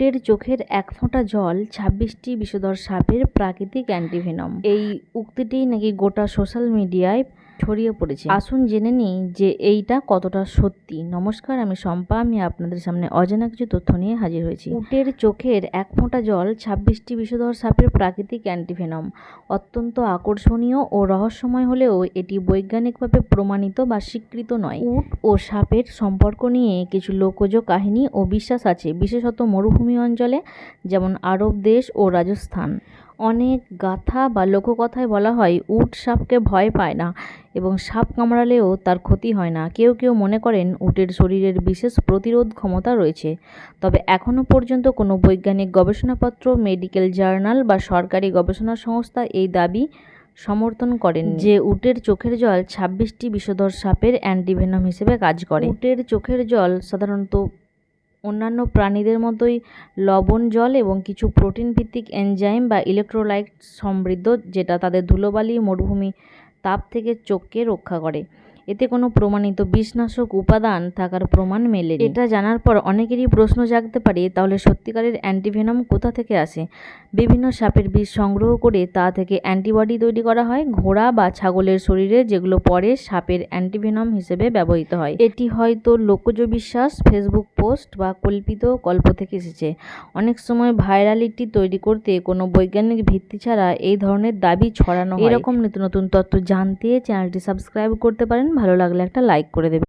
উটের চোখের এক ফোঁটা জল ছাব্বিশটি বিষধর সাপের প্রাকৃতিক অ্যান্টিভেনম। এই উক্তিটি নাকি গোটা সোশ্যাল মিডিয়ায় ছড়িয়ে পড়েছে। আসুন জেনে নিই যে এইটা কতটা সত্যি। নমস্কার আমি শম্পা। আমি আপনাদের সামনে অজানা কিছু তথ্য নিয়ে হাজির হয়েছি। উটের চোখের এক ফোঁটা জল ছাব্বিশটি বিষধর সাপের প্রাকৃতিক অ্যান্টিভেনম অত্যন্ত আকর্ষণীয় ও রহস্যময় হলেও এটি বৈজ্ঞানিকভাবে প্রমাণিত বা স্বীকৃত নয়। উট ও সাপের সম্পর্ক নিয়ে কিছু লোকজ কাহিনী ও বিশ্বাস আছে বিশেষত মরুভূমি অঞ্চলে যেমন আরব দেশ ও রাজস্থান। অনেক গাথা বা লোককথায় বলা হয়, উট সাপকে ভয় পায় না এবং সাপ কামড়ালেও তার ক্ষতি হয় না। কেউ কেউ মনে করেন, উটের শরীরের বিশেষ প্রতিরোধ ক্ষমতা রয়েছে। তবে এখনও পর্যন্ত কোনো বৈজ্ঞানিক গবেষণাপত্র, মেডিকেল জার্নাল বা সরকারি গবেষণা সংস্থা এই দাবি সমর্থন করেন যে উটের চোখের জল ছাব্বিশটি বিষধর সাপের অ্যান্টিভেনম হিসেবে কাজ করে। উটের চোখের জল সাধারণত অন্যান্য প্রাণীদের মতোই লবণ, জল এবং কিছু প্রোটিন ভিত্তিক এনজাইম বা ইলেকট্রোলাইট সমৃদ্ধ, যেটা তাদের ধুলোবালি, মরুভূমি, তাপ থেকে চোখকে রক্ষা করে। এতে কোনো প্রমাণিত বিষনাশক উপাদান থাকার প্রমাণ মেলে এটা জানার পর অনেকেরই প্রশ্ন জাগতে পারে, তাহলে সত্যিকারের অ্যান্টিভেনম কোথা থেকে আসে? বিভিন্ন সাপের বিষ সংগ্রহ করে তা থেকে অ্যান্টিবডি তৈরি করা হয় ঘোড়া বা ছাগলের শরীরে, যেগুলো পরে সাপের অ্যান্টিভেনম হিসেবে ব্যবহৃত হয়। এটি হয়তো লোকজ বিশ্বাস, ফেসবুক পোস্ট বা কল্পিত গল্প থেকে এসেছে। অনেক সময় ভাইরালিটি তৈরি করতে কোনো বৈজ্ঞানিক ভিত্তি ছাড়া এই ধরনের দাবি ছড়ানো এরকম নিত্য নতুন তথ্য জানতে চ্যানেলটি সাবস্ক্রাইব করতে পারেন। ভালো লাগলে একটা লাইক করে দেবেন।